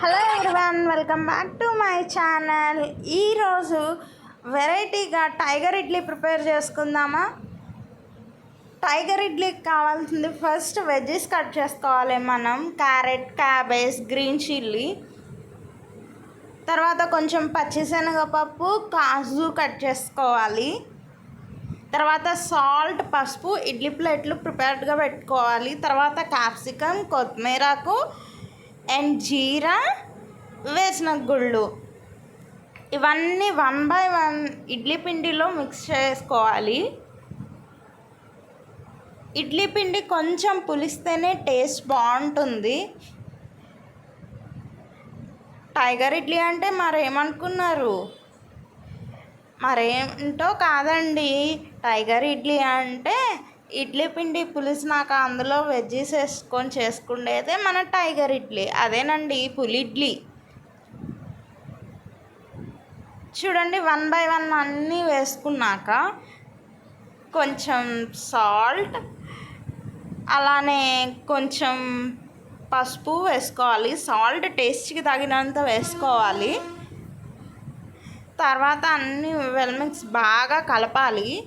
Hello everyone welcome back to my channel ఈరోజు వెరైటీగా tiger idli prepare చేసుకుందామా? టైగర్ ఇడ్లీకి కావాల్సింది ఫస్ట్ వెజ్జెస్ కట్ చేసుకోవాలి మనం. క్యారెట్ క్యాబేజ్ గ్రీన్ చిల్లీ తర్వాత కొంచెం పచ్చిశనగపప్పు కాజు కట్ చేసుకోవాలి. తర్వాత సాల్ట్ పసుపు ఇడ్లీ ప్లేట్లు ప్రిపేర్డ్గా పెట్టుకోవాలి. తర్వాత క్యాప్సికమ్ కొత్తిమీరకు అండ్ జీరా వేసిన గుళ్ళు. ఇవన్నీ వన్ బై వన్ ఇడ్లీ పిండిలో మిక్స్ చేసుకోవాలి. ఇడ్లీ పిండి కొంచెం పులిస్తేనే టేస్ట్ బాగుంటుంది. టైగర్ ఇడ్లీ అంటే మరేమనుకున్నారు? మరేంటో కాదండి. టైగర్ ఇడ్లీ అంటే ఇడ్లీ పిండి పులిసినాక అందులో వెజ్జీస్ వేసుకొని చేసుకునేదే మన టైగర్ ఇడ్లీ. అదేనండి పులి ఇడ్లీ. చూడండి వన్ బై వన్ అన్నీ వేసుకున్నాక కొంచెం సాల్ట్ అలానే కొంచెం పసుపు వేసుకోవాలి. సాల్ట్ టేస్ట్కి తగినంత వేసుకోవాలి. తర్వాత అన్ని వెల్ మిక్స్ బాగా కలపాలి.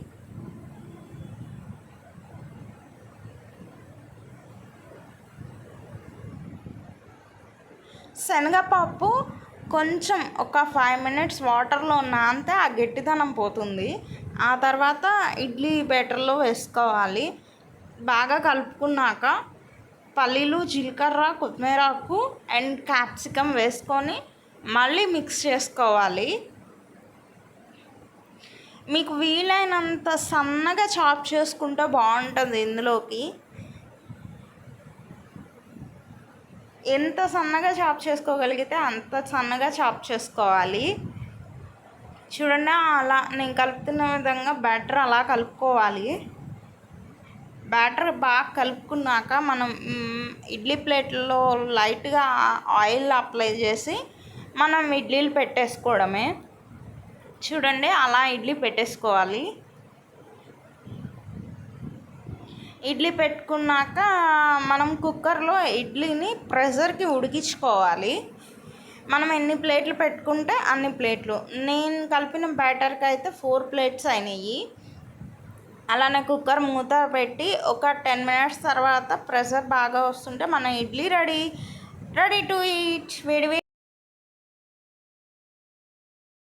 శనగపప్పు కొంచెం ఒక ఫైవ్ మినిట్స్ వాటర్లో నానితే ఆ గట్టిదనం పోతుంది. ఆ తర్వాత ఇడ్లీ బ్యాటర్లో వేసుకోవాలి. బాగా కలుపుకున్నాక పల్లీలు జీలకర్ర కొత్తిమీరాకు అండ్ క్యాప్సికమ్ వేసుకొని మళ్ళీ మిక్స్ చేసుకోవాలి. మీకు వీలైనంత సన్నగా చాప్ చేసుకుంటే బాగుంటుంది ఇందులోకి. ఎంత సన్నగా చాప్ చేసుకోగలిగితే అంత సన్నగా చాప్ చేసుకోవాలి. చూడండి అలా నేను కలుపుతున్న విధంగా బ్యాటర్ అలా కలుపుకోవాలి. బ్యాటర్ బాగా కలుపుకున్నాక మనం ఇడ్లీ ప్లేట్లో లైట్గా ఆయిల్ అప్లై చేసి మనం ఇడ్లీలు పెట్టేసుకోవడమే. చూడండి అలా ఇడ్లీ పెట్టేసుకోవాలి. ఇడ్లీ పెట్టుకున్నాక మనం కుక్కర్లో ఇడ్లీని ప్రెషర్కి ఉడికించుకోవాలి. మనం ఎన్ని ప్లేట్లు పెట్టుకుంటే అన్ని ప్లేట్లు. నేను కలిపిన బ్యాటర్కి అయితే ఫోర్ ప్లేట్స్ అయినాయి. అలానే కుక్కర్ మూత పెట్టి ఒక టెన్ మినిట్స్ తర్వాత ప్రెషర్ బాగా వస్తుంటే మన idli ready. Ready to eat. వేడి